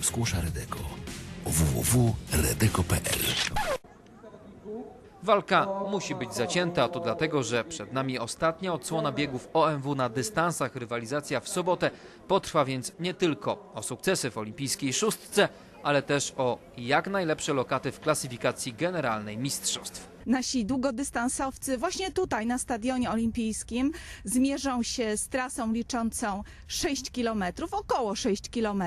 Skłosza Redeko. www.redeko.pl Walka musi być zacięta, to dlatego, że przed nami ostatnia odsłona biegów OMW na dystansach. Rywalizacja w sobotę potrwa więc nie tylko o sukcesy w olimpijskiej szóstce, ale też o jak najlepsze lokaty w klasyfikacji generalnej mistrzostw. Nasi długodystansowcy właśnie tutaj na Stadionie Olimpijskim zmierzą się z trasą liczącą 6 km, około 6 km.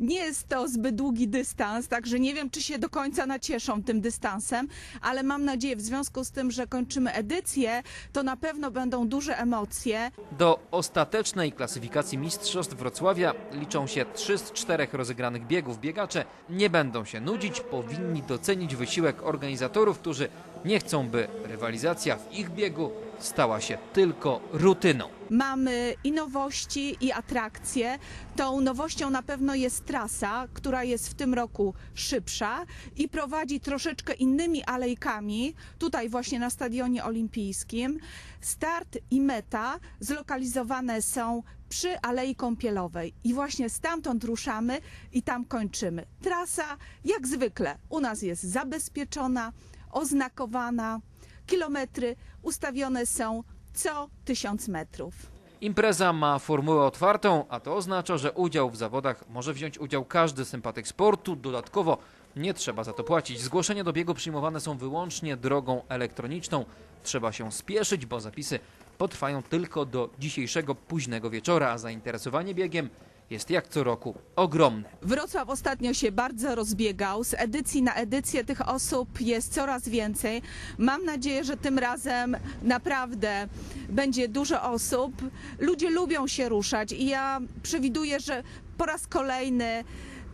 Nie jest to zbyt długi dystans, także nie wiem, czy się do końca nacieszą tym dystansem, ale mam nadzieję w związku z tym, że kończymy edycję, to na pewno będą duże emocje. Do ostatecznej klasyfikacji mistrzostw Wrocławia liczą się 3 z 4 rozegranych biegów. Biegacze nie będą się nudzić, powinni docenić wysiłek organizatorów, którzy nie chcą, by rywalizacja w ich biegu stała się tylko rutyną. Mamy i nowości, i atrakcje. Tą nowością na pewno jest trasa, która jest w tym roku szybsza i prowadzi troszeczkę innymi alejkami, tutaj właśnie na Stadionie Olimpijskim. Start i meta zlokalizowane są przy Alei Kąpielowej i właśnie stamtąd ruszamy i tam kończymy. Trasa jak zwykle u nas jest zabezpieczona, oznakowana, kilometry ustawione są co tysiąc metrów. Impreza ma formułę otwartą, a to oznacza, że udział w zawodach może wziąć udział każdy sympatyk sportu. Dodatkowo nie trzeba za to płacić. Zgłoszenia do biegu przyjmowane są wyłącznie drogą elektroniczną. Trzeba się spieszyć, bo zapisy potrwają tylko do dzisiejszego późnego wieczora, a zainteresowanie biegiem jest jak co roku ogromne. Wrocław ostatnio się bardzo rozbiegał. Z edycji na edycję tych osób jest coraz więcej. Mam nadzieję, że tym razem naprawdę będzie dużo osób. Ludzie lubią się ruszać i ja przewiduję, że po raz kolejny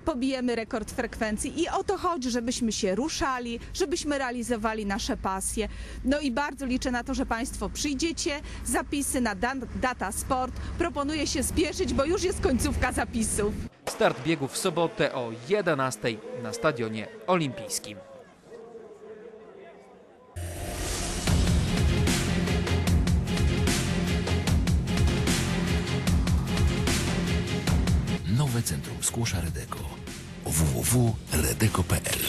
pobijemy rekord frekwencji i o to chodzi, żebyśmy się ruszali, żebyśmy realizowali nasze pasje. No i bardzo liczę na to, że Państwo przyjdziecie. Zapisy na Dan- Data Sport. Proponuję się spieszyć, bo już jest końcówka zapisów. Start biegu w sobotę o 11 na Stadionie Olimpijskim. Nowe Centrum Skłosza Redeko. www.redeko.pl